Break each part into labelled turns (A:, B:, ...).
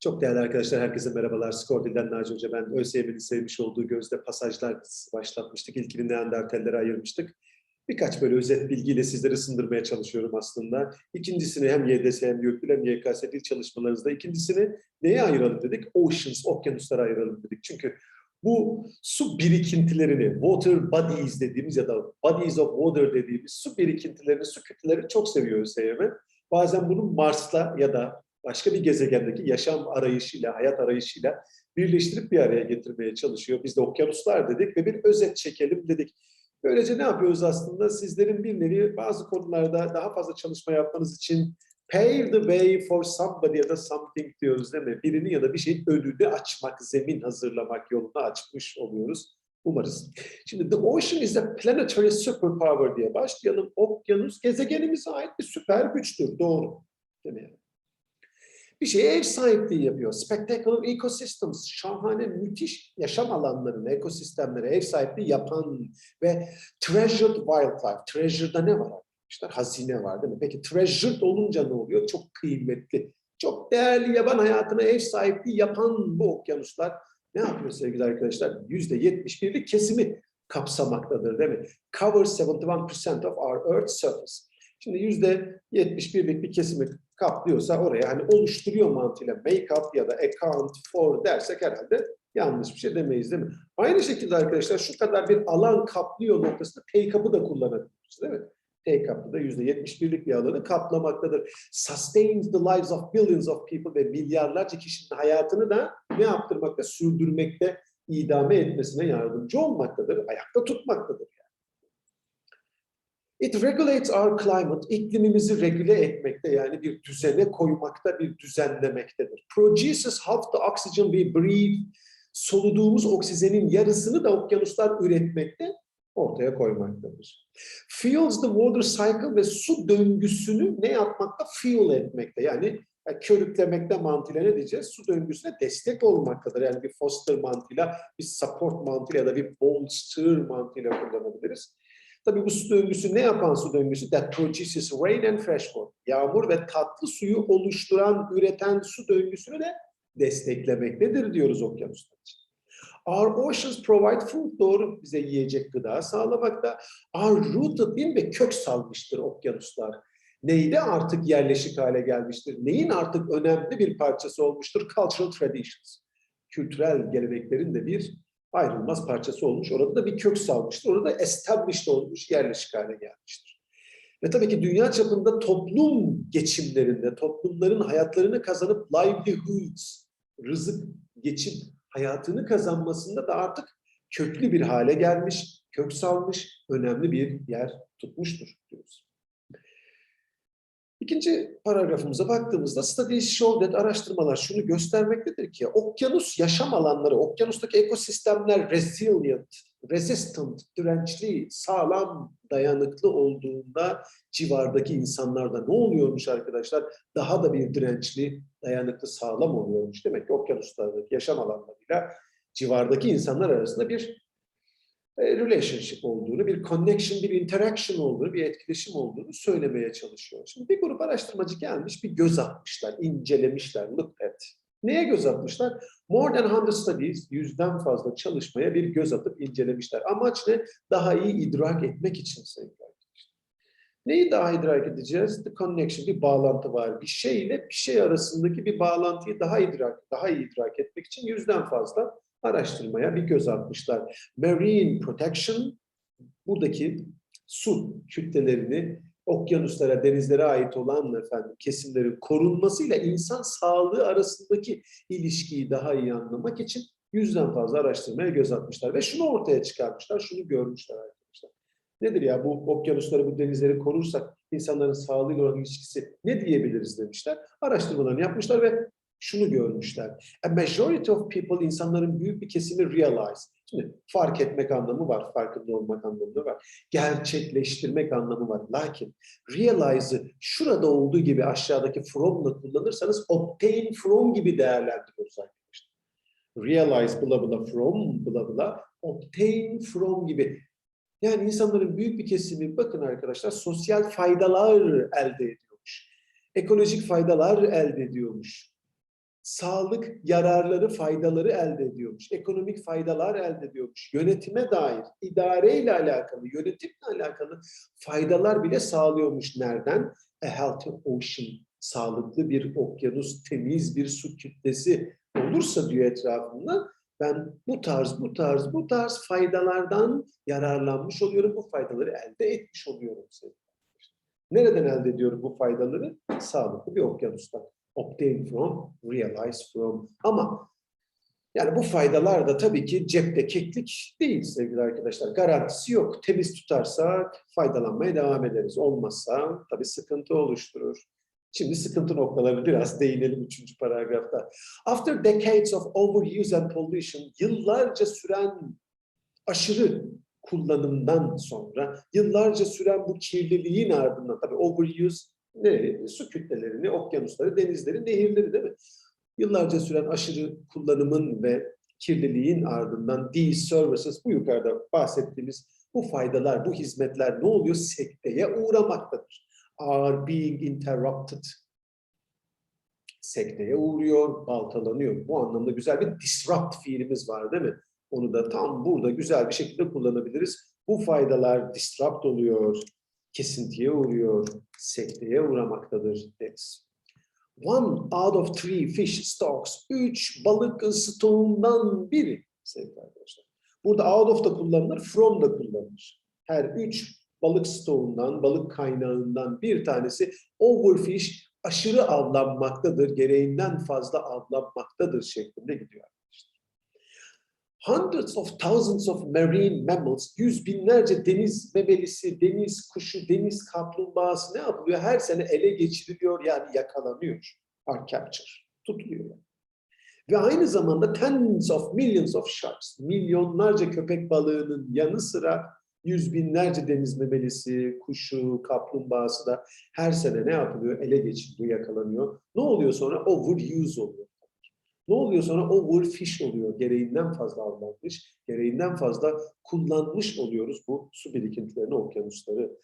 A: Çok değerli arkadaşlar, herkese merhabalar. Skordil'den Naci Hoca. Ben ÖSYM'nin sevmiş olduğu Gözde Pasajlar başlatmıştık. İlkini Neandertallere ayırmıştık. Birkaç böyle özet bilgiyle sizleri sındırmaya çalışıyorum aslında. İkincisini hem YDS hem YÖKDİL hem YKS dil çalışmalarınızda. İkincisini neye ayıralım dedik? Oceans, okyanuslara ayıralım dedik. Çünkü bu su birikintilerini, water bodies dediğimiz ya da bodies of water dediğimiz su birikintilerini, su kütlelerini çok seviyor ÖSYM. Bazen bunu Mars'la ya da başka bir gezegendeki yaşam arayışıyla, hayat arayışıyla birleştirip bir araya getirmeye çalışıyor. Biz de okyanuslar dedik ve bir özet çekelim dedik. Böylece ne yapıyoruz aslında? Sizlerin bir nevi bazı konularda daha fazla çalışma yapmanız için pave the way for somebody ya da something diyoruz değil mi? Birini ya da bir şeyin önünü açmak, zemin hazırlamak yolunu açmış oluyoruz. Umarız. Şimdi The Ocean is a planetary superpower diye başlayalım. Okyanus gezegenimize ait bir süper güçtür. Doğru. Değil mi? Bir şeye ev sahipliği yapıyor. Spectacular ecosystems, şahane, müthiş yaşam alanlarına, ekosistemlere ev sahipliği yapan ve treasured wildlife. Treasure'da ne var arkadaşlar? Hazine var değil mi? Peki treasured olunca ne oluyor? Çok kıymetli, çok değerli yaban hayatına ev sahipliği yapan bu okyanuslar ne yapıyor sevgili arkadaşlar? Yüzde 71'lik kesimi kapsamaktadır değil mi? Covers 71% of our Earth's surface. Şimdi yüzde 71'lik bir kesimi kaplıyorsa oraya hani oluşturuyor mantığıyla make up ya da account for dersek herhalde yanlış bir şey demeyiz değil mi? Aynı şekilde arkadaşlar şu kadar bir alan kaplıyor noktasında take up'ı da kullanabiliriz değil mi? Take up'ı da %71'lik bir alanı kaplamaktadır. Sustains the lives of billions of people ve milyarlarca kişinin hayatını da ne yaptırmakta? Sürdürmekte, idame etmesine yardımcı olmaktadır, ayakta tutmaktadır. It regulates our climate, iklimimizi regüle etmekte yani bir düzene koymakta, bir düzenlemektedir. Produces half the oxygen we breathe, soluduğumuz oksijenin yarısını da okyanuslar üretmekte, ortaya koymaktadır. Fuels the water cycle ve su döngüsünü ne yapmakta? Fuel etmekte yani körüklemekte mantığıyla ne diyeceğiz? Su döngüsüne destek olmaktadır. Yani bir foster mantığıyla, bir support mantığıyla ya da bir bolster mantığıyla kullanabiliriz. Tabii bu su döngüsü ne yapan su döngüsü? That produces rain and fresh water. Yağmur ve tatlı suyu oluşturan, üreten su döngüsünü de desteklemektedir diyoruz okyanuslar için. Our oceans provide food. Doğru bize yiyecek gıda sağlamakta. Our rooted in ve kök salmıştır okyanuslar. Neyde artık yerleşik hale gelmiştir? Neyin artık önemli bir parçası olmuştur? Cultural traditions. Kültürel geleneklerin de bir ayrılmaz parçası olmuş. Orada da bir kök salmıştır. Orada established olmuş, yerleşik hale gelmiştir. Ve tabii ki dünya çapında toplum geçimlerinde, toplumların hayatlarını kazanıp livelihoods, rızık, geçim hayatını kazanmasında da artık köklü bir hale gelmiş, kök salmış, önemli bir yer tutmuştur diyoruz. İkinci paragrafımıza baktığımızda studies show that araştırmalar şunu göstermektedir ki okyanus yaşam alanları, okyanustaki ekosistemler resilient, resistant, dirençli, sağlam, dayanıklı olduğunda civardaki insanlarda ne oluyormuş arkadaşlar? Daha da bir dirençli, dayanıklı, sağlam oluyormuş. Demek ki okyanuslardaki yaşam alanlarıyla civardaki insanlar arasında bir relationship olduğunu, bir connection, bir interaction olduğunu, bir etkileşim olduğunu söylemeye çalışıyor. Şimdi bir grup araştırmacı gelmiş, bir göz atmışlar, incelemişler, look at. Neye göz atmışlar? More than 100 studies, yüzden fazla çalışmaya bir göz atıp incelemişler. Amaç ne? Daha iyi idrak etmek için sevgili arkadaşlar. Neyi daha idrak edeceğiz? The connection, bir bağlantı var. Bir şey ile bir şey arasındaki bir bağlantıyı daha idrak, daha iyi idrak etmek için yüzden fazla araştırmaya bir göz atmışlar. Marine Protection, buradaki su kütlelerini okyanuslara, denizlere ait olan efendim kesimlerin korunmasıyla insan sağlığı arasındaki ilişkiyi daha iyi anlamak için yüzden fazla araştırmaya göz atmışlar ve şunu ortaya çıkarmışlar, şunu görmüşler arkadaşlar. Nedir ya bu okyanusları, bu denizleri korursak insanların sağlığıyla olan ilişkisi ne diyebiliriz demişler. Araştırmalarını yapmışlar ve şunu görmüşler. A majority of people, insanların büyük bir kesimi realize. Şimdi fark etmek anlamı var, farkında olmak anlamı var. Gerçekleştirmek anlamı var. Lakin realize'ı şurada olduğu gibi aşağıdaki from'la kullanırsanız obtain from gibi değerlendiriyoruz arkadaşlar. Realize bla bla from bla bla obtain from gibi. Yani insanların büyük bir kesimi bakın arkadaşlar sosyal faydalar elde ediyormuş. Ekolojik faydalar elde ediyormuş sağlık yararları, faydaları elde ediyormuş. Ekonomik faydalar elde ediyormuş. Yönetime dair, idareyle alakalı, yönetimle alakalı faydalar bile sağlıyormuş. Nereden? A healthy ocean, sağlıklı bir okyanus, temiz bir su kütlesi olursa diyor etrafında ben bu tarz, bu tarz, bu tarz faydalardan yararlanmış oluyorum. Bu faydaları elde etmiş oluyorum. Nereden elde ediyorum bu faydaları? Sağlıklı bir okyanustan. Obtain from, realize from. Ama yani bu faydalar da tabii ki cepte keklik değil sevgili arkadaşlar. Garantisi yok. Temiz tutarsak faydalanmaya devam ederiz. Olmazsa tabii sıkıntı oluşturur. Şimdi sıkıntı noktalarını biraz değinelim üçüncü paragrafta. After decades of overuse and pollution, yıllarca süren aşırı kullanımdan sonra, yıllarca süren bu kirliliğin ardından, tabii overuse ne? Su kütlelerini, okyanusları, denizleri, nehirleri değil mi? Yıllarca süren aşırı kullanımın ve kirliliğin ardından these services, bu yukarıda bahsettiğimiz bu faydalar, bu hizmetler ne oluyor? Sekteye uğramaktadır. Are being interrupted. Sekteye uğruyor, baltalanıyor. Bu anlamda güzel bir disrupt fiilimiz var değil mi? Onu da tam burada güzel bir şekilde kullanabiliriz. Bu faydalar disrupt oluyor, kesintiye uğruyor, sekteye uğramaktadır deriz. One out of three fish stocks, üç balık stoğundan biri sevgili arkadaşlar. Burada out of da kullanılır, from da kullanılır. Her üç balık stoğundan, balık kaynağından bir tanesi overfish, aşırı avlanmaktadır, gereğinden fazla avlanmaktadır şeklinde gidiyor. Hundreds of thousands of marine mammals, yüz binlerce deniz memelisi, deniz kuşu, deniz kaplumbağası ne yapılıyor? Her sene ele geçiriliyor yani yakalanıyor. Are captured, tutuluyor. Ve aynı zamanda tens of millions of sharks, milyonlarca köpek balığının yanı sıra yüz binlerce deniz memelisi, kuşu, kaplumbağası da her sene ne yapılıyor? Ele geçiriliyor, yakalanıyor. Ne oluyor sonra? Overuse oluyor. Ne oluyor sonra? Overfish oluyor. Gereğinden fazla avlanmış, gereğinden fazla kullanmış oluyoruz bu su birikintilerini, okyanusları.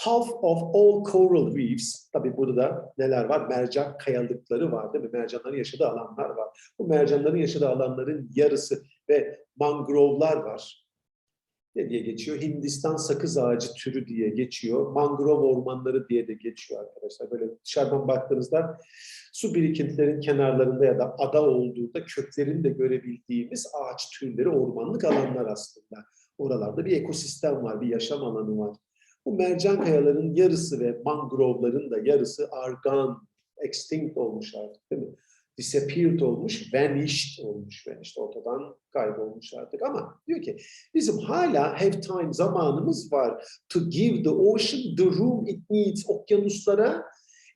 A: Half of all coral reefs, tabii burada da neler var? Mercan kayalıkları var değil mi? Mercanların yaşadığı alanlar var. Bu mercanların yaşadığı alanların yarısı ve mangrovlar var. Ne diye geçiyor? Hindistan sakız ağacı türü diye geçiyor. Mangrove ormanları diye de geçiyor arkadaşlar. Böyle dışarıdan baktığınızda su birikintilerin kenarlarında ya da ada olduğunda köklerini de görebildiğimiz ağaç türleri ormanlık alanlar aslında. Oralarda bir ekosistem var, bir yaşam alanı var. Bu mercan kayaların yarısı ve mangrovların da yarısı argan, extinct olmuş artık değil mi? Disappeared olmuş, vanished olmuş işte ortadan kaybolmuş artık. Ama diyor ki bizim hala have time zamanımız var to give the ocean the room it needs. Okyanuslara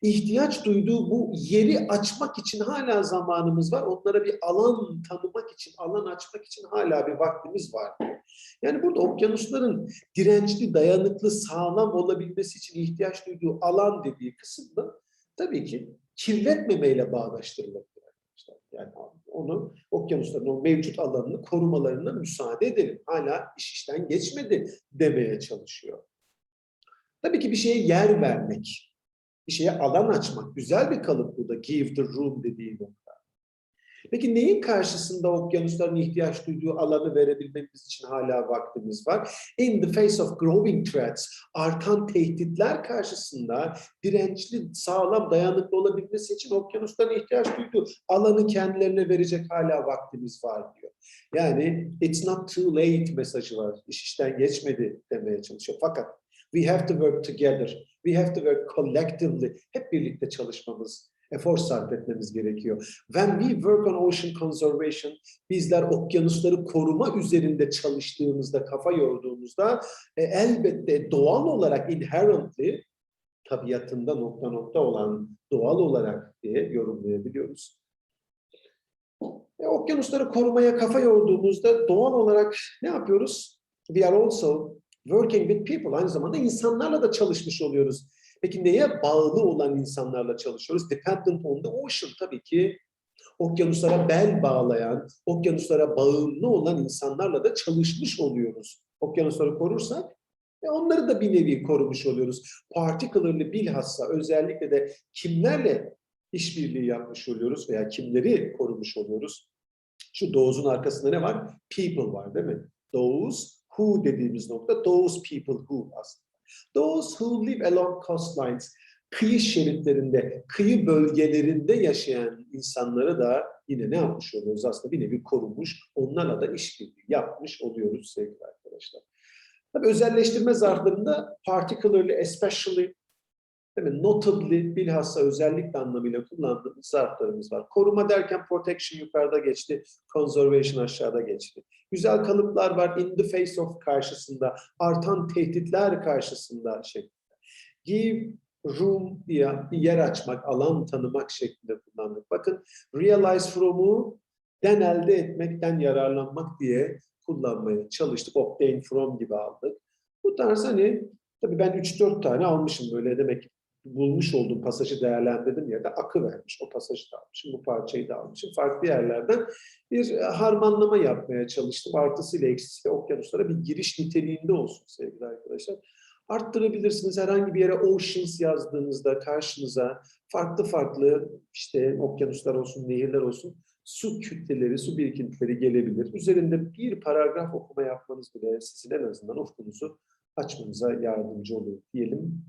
A: ihtiyaç duyduğu bu yeri açmak için hala zamanımız var. Onlara bir alan tanımak için, alan açmak için hala bir vaktimiz var. Yani burada okyanusların dirençli, dayanıklı, sağlam olabilmesi için ihtiyaç duyduğu alan dediği kısımda tabii ki kirletmemeyle bağdaştırılabilir. Yani onu okyanusların o mevcut alanını korumalarına müsaade edelim. Hala iş işten geçmedi demeye çalışıyor. Tabii ki bir şeye yer vermek, bir şeye alan açmak. Güzel bir kalıp burada. Give the room dediği nokta. Peki neyin karşısında okyanusların ihtiyaç duyduğu alanı verebilmemiz için hala vaktimiz var? In the face of growing threats, artan tehditler karşısında dirençli, sağlam, dayanıklı olabilmesi için okyanusların ihtiyaç duyduğu alanı kendilerine verecek hala vaktimiz var diyor. Yani it's not too late mesajı var. İş işten geçmedi demeye çalışıyor. Fakat we have to work together. We have to work collectively. Hep birlikte çalışmamız, efor sarf etmemiz gerekiyor. When we work on ocean conservation, bizler okyanusları koruma üzerinde çalıştığımızda, kafa yorduğumuzda e, elbette doğal olarak inherently tabiatında nokta nokta olan doğal olarak diye yorumlayabiliyoruz. E, okyanusları korumaya kafa yorduğumuzda doğal olarak ne yapıyoruz? We are also working with people. Aynı zamanda insanlarla da çalışmış oluyoruz. Peki neye bağlı olan insanlarla çalışıyoruz? Dependent on the ocean tabii ki okyanuslara bel bağlayan, okyanuslara bağımlı olan insanlarla da çalışmış oluyoruz. Okyanusları korursak ve onları da bir nevi korumuş oluyoruz. Particularly bilhassa özellikle de kimlerle işbirliği yapmış oluyoruz veya kimleri korumuş oluyoruz? Şu those'un arkasında ne var? People var değil mi? Those who dediğimiz nokta those people who aslında. Those who live along coastlines, kıyı şeritlerinde, kıyı bölgelerinde yaşayan insanları da yine ne yapmış oluyoruz? Aslında bir nevi korumuş, onlarla da işbirliği yapmış oluyoruz sevgili arkadaşlar. Tabii özelleştirme zarflarında particularly, especially, değil mi? notably, bilhassa özellikle anlamıyla kullandığımız zarflarımız var. Koruma derken protection yukarıda geçti, conservation aşağıda geçti. Güzel kalıplar var in the face of karşısında, artan tehditler karşısında şeklinde. Give room diye bir yer açmak, alan tanımak şeklinde kullandık. Bakın realize from'u den elde etmekten yararlanmak diye kullanmaya çalıştık. Obtain from gibi aldık. Bu tarz hani tabii ben 3-4 tane almışım böyle demek ki bulmuş olduğum pasajı değerlendirdim ya da akı vermiş. O pasajı da almışım, bu parçayı da almışım. Farklı yerlerden bir e, harmanlama yapmaya çalıştım. Artısıyla eksisiyle okyanuslara bir giriş niteliğinde olsun sevgili arkadaşlar. Arttırabilirsiniz. Herhangi bir yere oceans yazdığınızda karşınıza farklı farklı işte okyanuslar olsun, nehirler olsun su kütleleri, su birikintileri gelebilir. Üzerinde bir paragraf okuma yapmanız bile sizin en azından ufkunuzu açmanıza yardımcı olur diyelim.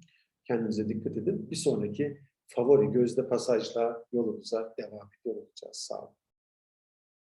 A: Kendinize dikkat edin. Bir sonraki favori gözde pasajla yolumuza devam ediyor olacağız. Sağ olun.